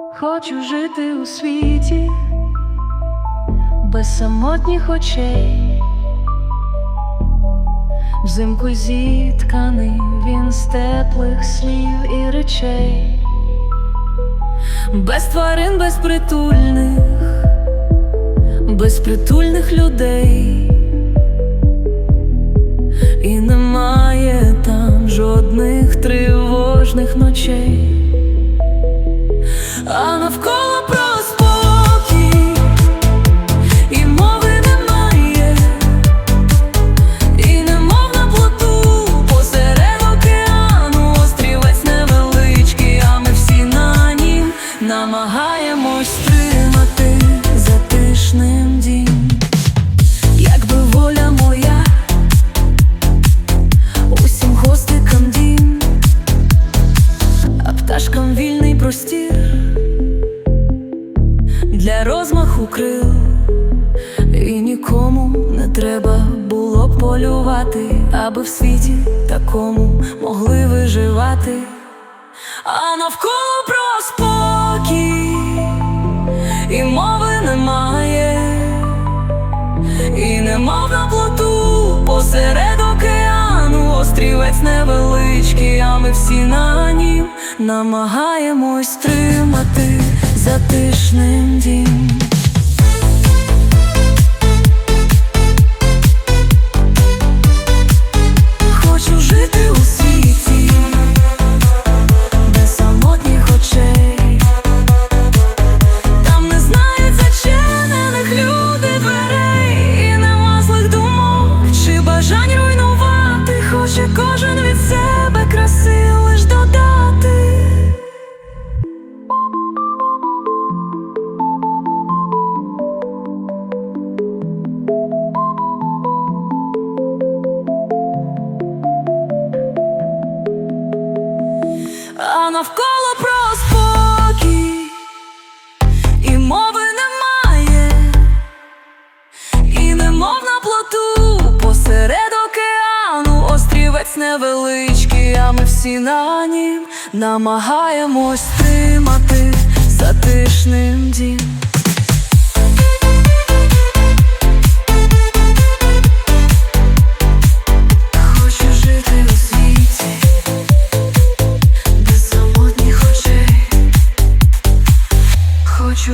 Хочу жити у світі без самотніх очей, взимку зітканий він з теплих слів і речей, без тварин безпритульних, безпритульних людей, і немає там жодних тривожних ночей. Для розмаху крил, і нікому не треба було полювати, аби в світі такому могли виживати, а навколо про спокій і мови немає, і немов на плоту посеред океану. Острівець невеличкий, а ми всі на нім намагаємось тримати затишним дім. Навколо про спокій, і мови немає, і немов на плоту посеред океану. Острівець невеличкий, а ми всі на нім. Намагаємось тримати затишним дім.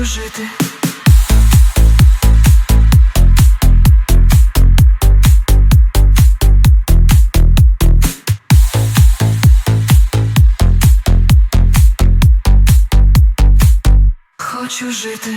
Жити. Хочу жити.